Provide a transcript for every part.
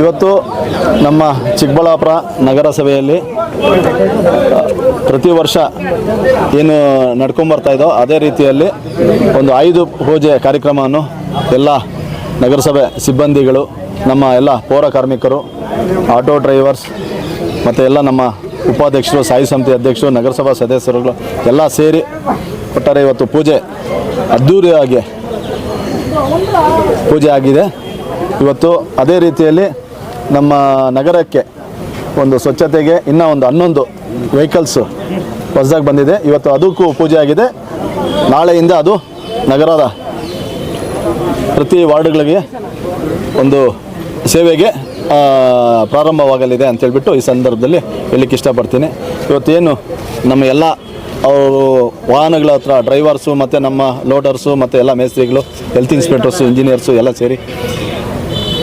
ಇವತ್ತು ನಮ್ಮ ಚಿಕ್ಕಬಳ್ಳಾಪುರ ನಗರಸಭೆಯಲ್ಲಿ ಪ್ರತಿ ವರ್ಷ ಏನು ನಡ್ಕೊಂಬರ್ತಾ ಇದೋ ಅದೇ ರೀತಿಯಲ್ಲಿ ಒಂದು ಐದು ಪೂಜೆ ಕಾರ್ಯಕ್ರಮವನ್ನು ಎಲ್ಲ ನಗರಸಭೆ ಸಿಬ್ಬಂದಿಗಳು ನಮ್ಮ ಎಲ್ಲ ಪೌರ ಕಾರ್ಮಿಕರು, ಆಟೋ ಡ್ರೈವರ್ಸ್, ಮತ್ತು ಎಲ್ಲ ನಮ್ಮ ಉಪಾಧ್ಯಕ್ಷರು, ಸಾಯಿ ಸಮಿತಿ ಅಧ್ಯಕ್ಷರು, ನಗರಸಭಾ ಸದಸ್ಯರುಗಳು ಎಲ್ಲ ಸೇರಿ ಒಟ್ಟಾರೆ ಇವತ್ತು ಪೂಜೆ ಅದ್ಧೂರಿಯಾಗಿ ಪೂಜೆ ಆಗಿದೆ. ಇವತ್ತು ಅದೇ ರೀತಿಯಲ್ಲಿ ನಮ್ಮ ನಗರಕ್ಕೆ ಒಂದು ಸ್ವಚ್ಛತೆಗೆ ಇನ್ನೂ ಒಂದು ಹನ್ನೊಂದು ವೆಹಿಕಲ್ಸು ಹೊಸದಾಗಿ ಬಂದಿದೆ. ಇವತ್ತು ಅದಕ್ಕೂ ಪೂಜೆ ಆಗಿದೆ. ನಾಳೆಯಿಂದ ಅದು ನಗರದ ಪ್ರತಿ ವಾರ್ಡ್ಗಳಿಗೆ ಒಂದು ಸೇವೆಗೆ ಪ್ರಾರಂಭವಾಗಲಿದೆ ಅಂತೇಳ್ಬಿಟ್ಟು ಈ ಸಂದರ್ಭದಲ್ಲಿ ಹೇಳಲಿಕ್ಕೆ ಇಷ್ಟಪಡ್ತೀನಿ. ಇವತ್ತೇನು ನಮ್ಮ ಎಲ್ಲ ಅವರು ವಾಹನಗಳ ಹತ್ರ ಡ್ರೈವರ್ಸು ಮತ್ತು ನಮ್ಮ ಲೋಡರ್ಸು ಮತ್ತು ಎಲ್ಲ ಮೇಸ್ತ್ರಿಗಳು ಹೆಲ್ತ್ ಇನ್ಸ್ಪೆಕ್ಟರ್ಸು ಇಂಜಿನಿಯರ್ಸು ಎಲ್ಲ ಸೇರಿ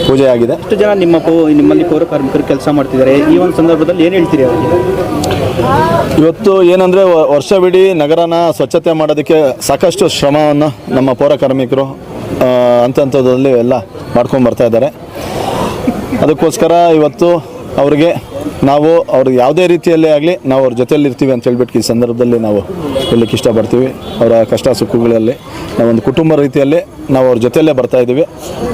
ಪೂಜೆ ಆಗಿದೆ. ಎಷ್ಟು ಜನ ನಿಮ್ಮ ಪೌ ನಿಮ್ಮಲ್ಲಿ ಪೌರ ಕಾರ್ಮಿಕರು ಕೆಲಸ ಮಾಡ್ತಿದ್ದಾರೆ? ಈ ಒಂದು ಸಂದರ್ಭದಲ್ಲಿ ಏನು ಹೇಳ್ತೀರಿ ಇವತ್ತು ಏನಂದರೆ ವರ್ಷವಿಡೀ ನಗರನ ಸ್ವಚ್ಛತೆ ಮಾಡೋದಕ್ಕೆ ಸಾಕಷ್ಟು ಶ್ರಮವನ್ನು ನಮ್ಮ ಪೌರ ಕಾರ್ಮಿಕರು ಹಂತ ಎಲ್ಲ ಮಾಡ್ಕೊಂಡು ಬರ್ತಾ ಇದ್ದಾರೆ. ಅದಕ್ಕೋಸ್ಕರ ಇವತ್ತು ಅವರಿಗೆ ನಾವು ಅವ್ರಿಗೆ ಯಾವುದೇ ರೀತಿಯಲ್ಲೇ ಆಗಲಿ ನಾವು ಅವ್ರ ಜೊತೆಯಲ್ಲಿ ಇರ್ತೀವಿ ಅಂತ ಹೇಳ್ಬಿಟ್ಟು ಈ ಸಂದರ್ಭದಲ್ಲಿ ನಾವು ಹೇಳಲಿಕ್ಕೆ ಇಷ್ಟಪಡ್ತೀವಿ. ಅವರ ಕಷ್ಟ ಸುಖಗಳಲ್ಲಿ ನಾವೊಂದು ಕುಟುಂಬ ರೀತಿಯಲ್ಲಿ ನಾವು ಅವ್ರ ಜೊತೆಯಲ್ಲೇ ಬರ್ತಾ ಇದ್ದೀವಿ.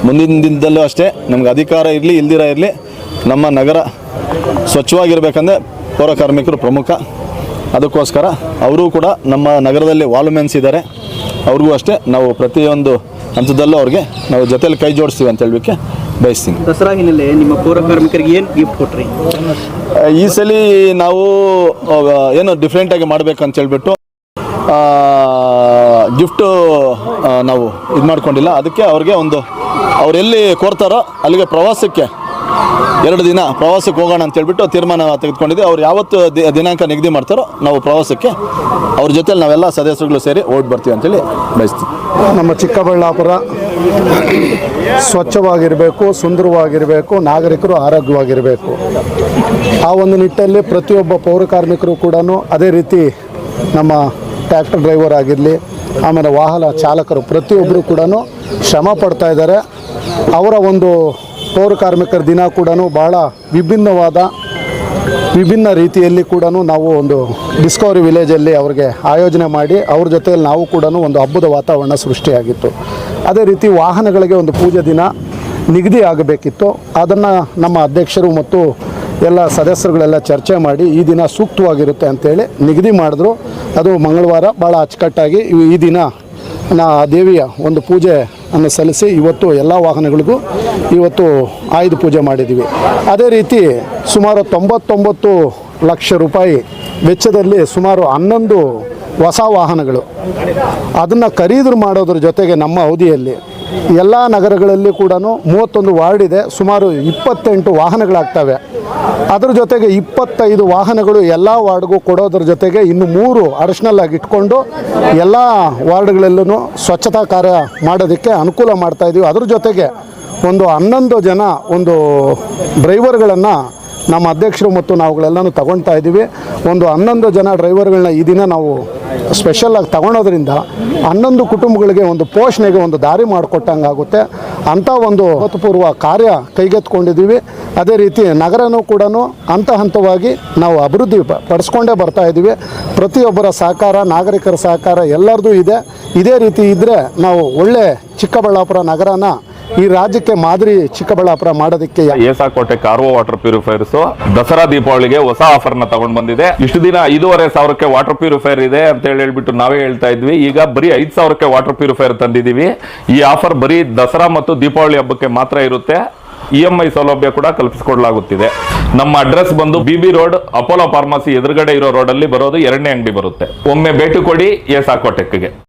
ಮುಂದಿನ ದಿನದಲ್ಲೂ ಅಷ್ಟೇ ನಮ್ಗೆ ಅಧಿಕಾರ ಇರಲಿ, ಇಲ್ದಿರ ಇರಲಿ ನಮ್ಮ ನಗರ ಸ್ವಚ್ಛವಾಗಿರ್ಬೇಕಂದ್ರೆ ಪೌರ ಕಾರ್ಮಿಕರು ಪ್ರಮುಖ. ಅದಕ್ಕೋಸ್ಕರ ಅವರು ಕೂಡ ನಮ್ಮ ನಗರದಲ್ಲಿ ವಾಲ್ಮೆನ್ಸ್ ಇದ್ದಾರೆ. ಅವ್ರಿಗೂ ಅಷ್ಟೇ ನಾವು ಪ್ರತಿಯೊಂದು ಹಂತದಲ್ಲೂ ಅವ್ರಿಗೆ ನಾವು ಜೊತೆಯಲ್ಲಿ ಕೈ ಜೋಡಿಸ್ತೀವಿ ಅಂತ ಹೇಳಿಕ್ಕೆ ಬಯಸ್ತೀನಿ. ದಸರಾ ಹಿನ್ನೆಲೆ ನಿಮ್ಮ ಪೌರ ಕಾರ್ಮಿಕರಿಗೆ ಏನು ಗಿಫ್ಟ್ ಕೊಟ್ರಿ? ಈ ಸಲ ನಾವು ಏನು ಡಿಫ್ರೆಂಟಾಗಿ ಮಾಡಬೇಕಂತ ಹೇಳ್ಬಿಟ್ಟು ಗಿಫ್ಟು ನಾವು ಇದು ಮಾಡ್ಕೊಂಡಿಲ್ಲ ಅದಕ್ಕೆ ಅವ್ರಿಗೆ ಒಂದು ಅವರೆಲ್ಲಿ ಕೊಡ್ತಾರೋ ಕೋರ್ತಾರೋ ಅಲ್ಲಿಗೆ ಪ್ರವಾಸಕ್ಕೆ ಎರಡು ದಿನ ಪ್ರವಾಸಕ್ಕೆ ಹೋಗೋಣ ಅಂತ ಹೇಳ್ಬಿಟ್ಟು ತೀರ್ಮಾನ ತೆಗೆದುಕೊಂಡಿದ್ದೆ ಅವ್ರು ಯಾವತ್ತು ದಿನಾಂಕ ನಿಗದಿ ಮಾಡ್ತಾರೋ ನಾವು ಪ್ರವಾಸಕ್ಕೆ ಅವ್ರ ಜೊತೆಲಿ ನಾವೆಲ್ಲ ಸದಸ್ಯರುಗಳು ಸೇರಿ ಓಟ್ ಬರ್ತೀವಿ ಅಂತೇಳಿ ಬಯಸ್ತೀವಿ. ನಮ್ಮ ಚಿಕ್ಕಬಳ್ಳಾಪುರ ಸ್ವಚ್ಛವಾಗಿರಬೇಕು, ಸುಂದರವಾಗಿರಬೇಕು, ನಾಗರಿಕರು ಆರೋಗ್ಯವಾಗಿರಬೇಕು. ಆ ಒಂದು ನಿಟ್ಟಲ್ಲಿ ಪ್ರತಿಯೊಬ್ಬ ಪೌರ ಕಾರ್ಮಿಕರು ಕೂಡ ಅದೇ ರೀತಿ ನಮ್ಮ ಟ್ರ್ಯಾಕ್ಟರ್ ಡ್ರೈವರ್ ಆಗಿರಲಿ, ಆಮೇಲೆ ವಾಹನ ಚಾಲಕರು ಪ್ರತಿಯೊಬ್ಬರು ಕೂಡ ಶ್ರಮ ಪಡ್ತಾ ಇದ್ದಾರೆ. ಅವರ ಒಂದು ಪೌರ ಕಾರ್ಮಿಕರ ದಿನ ಕೂಡ ಭಾಳ ವಿಭಿನ್ನವಾದ, ವಿಭಿನ್ನ ರೀತಿಯಲ್ಲಿ ಕೂಡ ನಾವು ಒಂದು ಡಿಸ್ಕವರಿ ವಿಲೇಜಲ್ಲಿ ಅವ್ರಿಗೆ ಆಯೋಜನೆ ಮಾಡಿ ಅವ್ರ ಜೊತೆಯಲ್ಲಿ ನಾವು ಕೂಡ ಒಂದು ಹಬ್ಬದ ವಾತಾವರಣ ಸೃಷ್ಟಿಯಾಗಿತ್ತು. ಅದೇ ರೀತಿ ವಾಹನಗಳಿಗೆ ಒಂದು ಪೂಜೆ ದಿನ ನಿಗದಿ ಆಗಬೇಕಿತ್ತು. ಅದನ್ನು ನಮ್ಮ ಅಧ್ಯಕ್ಷರು ಮತ್ತು ಎಲ್ಲ ಸದಸ್ಯರುಗಳೆಲ್ಲ ಚರ್ಚೆ ಮಾಡಿ ಈ ದಿನ ಸೂಕ್ತವಾಗಿರುತ್ತೆ ಅಂತೇಳಿ ನಿಗದಿ ಮಾಡಿದ್ರು. ಅದು ಮಂಗಳವಾರ ಭಾಳ ಅಚ್ಚುಕಟ್ಟಾಗಿ ಈ- ದಿನ ನಾ ದೇವಿಯ ಒಂದು ಪೂಜೆ ಅನ್ನು ಸಲ್ಲಿಸಿ ಇವತ್ತು ಎಲ್ಲ ವಾಹನಗಳಿಗೂ ಇವತ್ತು ಆಯುಧ ಪೂಜೆ ಮಾಡಿದ್ದೀವಿ. ಅದೇ ರೀತಿ ಸುಮಾರು ತೊಂಬತ್ತೊಂಬತ್ತು ಲಕ್ಷ ರೂಪಾಯಿ ವೆಚ್ಚದಲ್ಲಿ ಸುಮಾರು ಹನ್ನೊಂದು ಹೊಸ ವಾಹನಗಳು. ಅದನ್ನು ಖರೀದಿ ಮಾಡೋದ್ರ ಜೊತೆಗೆ ನಮ್ಮ ಅವಧಿಯಲ್ಲಿ ಎಲ್ಲ ನಗರಗಳಲ್ಲಿ ಕೂಡ ಮೂವತ್ತೊಂದು ವಾರ್ಡ್ ಇದೆ. ಸುಮಾರು ಇಪ್ಪತ್ತೆಂಟು ವಾಹನಗಳಾಗ್ತವೆ. ಅದರ ಜೊತೆಗೆ ಇಪ್ಪತ್ತೈದು ವಾಹನಗಳು ಎಲ್ಲ ವಾರ್ಡ್ಗೂ ಕೊಡೋದ್ರ ಜೊತೆಗೆ ಇನ್ನು ಮೂರು ಅಡಿಷ್ನಲ್ ಆಗಿ ಇಟ್ಕೊಂಡು ಎಲ್ಲ ವಾರ್ಡ್ಗಳಲ್ಲೂ ಸ್ವಚ್ಛತಾ ಕಾರ್ಯ ಮಾಡೋದಕ್ಕೆ ಅನುಕೂಲ ಮಾಡ್ತಾ ಇದೀವಿ. ಅದ್ರ ಜೊತೆಗೆ ಒಂದು ಹನ್ನೊಂದು ಜನ ಒಂದು ಡ್ರೈವರ್ಗಳನ್ನು ನಮ್ಮ ಅಧ್ಯಕ್ಷರು ಮತ್ತು ನಾವುಗಳೆಲ್ಲನೂ ತಗೊಳ್ತಾ ಇದ್ದೀವಿ. ಒಂದು ಹನ್ನೊಂದು ಜನ ಡ್ರೈವರ್ಗಳನ್ನ ಈ ದಿನ ನಾವು ಸ್ಪೆಷಲಾಗಿ ತಗೊಳೋದ್ರಿಂದ ಹನ್ನೊಂದು ಕುಟುಂಬಗಳಿಗೆ ಒಂದು ಪೋಷಣೆಗೆ ಒಂದು ದಾರಿ ಮಾಡಿಕೊಟ್ಟಂಗೆ ಆಗುತ್ತೆ. ಅಂಥ ಒಂದು ಅಭೂತಪೂರ್ವ ಕಾರ್ಯ ಕೈಗೆತ್ಕೊಂಡಿದ್ದೀವಿ ಅದೇ ರೀತಿ ನಗರನೂ ಕೂಡ ಹಂತ ಹಂತವಾಗಿ ನಾವು ಅಭಿವೃದ್ಧಿ ಪಡಿಸ್ಕೊಂಡೇ ಬರ್ತಾ ಇದ್ದೀವಿ. ಪ್ರತಿಯೊಬ್ಬರ ಸಹಕಾರ, ನಾಗರಿಕರ ಸಹಕಾರ ಎಲ್ಲರದ್ದು ಇದೆ. ಇದೇ ರೀತಿ ಇದ್ದರೆ ನಾವು ಒಳ್ಳೆ ಚಿಕ್ಕಬಳ್ಳಾಪುರ ನಗರನ ಈ ರಾಜ್ಯಕ್ಕೆ ಮಾದರಿ ಚಿಕ್ಕಬಳ್ಳಾಪುರ ಮಾಡೋದಕ್ಕೆ ಏಸಾಕೋಟೆ ಕಾರ್ವೋ ವಾಟರ್ ಪ್ಯೂರಿಫೈರ್ಸ್ ದಸರಾ ದೀಪಾವಳಿಗೆ ಹೊಸ ಆಫರ್ನ ತಗೊಂಡ್ ಬಂದಿದೆ. ಇಷ್ಟು ದಿನ ಐದೂವರೆ ಸಾವಿರಕ್ಕೆ ವಾಟರ್ ಪ್ಯೂರಿಫೈರ್ ಇದೆ ಅಂತ ಹೇಳಿ ಹೇಳ್ಬಿಟ್ಟು ನಾವೇ ಹೇಳ್ತಾ ಇದ್ವಿ. ಈಗ ಬರೀ ಐದ್ ಸಾವಿರಕ್ಕೆ ವಾಟರ್ ಪ್ಯೂರಿಫೈರ್ ತಂದಿದೀವಿ ಈ ಆಫರ್ ಬರೀ ದಸರಾ ಮತ್ತು ದೀಪಾವಳಿ ಹಬ್ಬಕ್ಕೆ ಮಾತ್ರ ಇರುತ್ತೆ. ಇ ಎಂ ಐ ಸೌಲಭ್ಯ ಕೂಡ ಕಲ್ಪಿಸಿಕೊಡಲಾಗುತ್ತಿದೆ. ನಮ್ಮ ಅಡ್ರೆಸ್ ಬಂದು B B road Apollo pharmacy ಎದುರುಗಡೆ ಇರೋ ರೋಡ್ ಅಲ್ಲಿ ಬರೋದು ಎರಡನೇ ಅಂಗಡಿ ಬರುತ್ತೆ. ಒಮ್ಮೆ ಭೇಟಿ ಕೊಡಿ ಏಸಾಕೋಟೆಕ್ಗೆ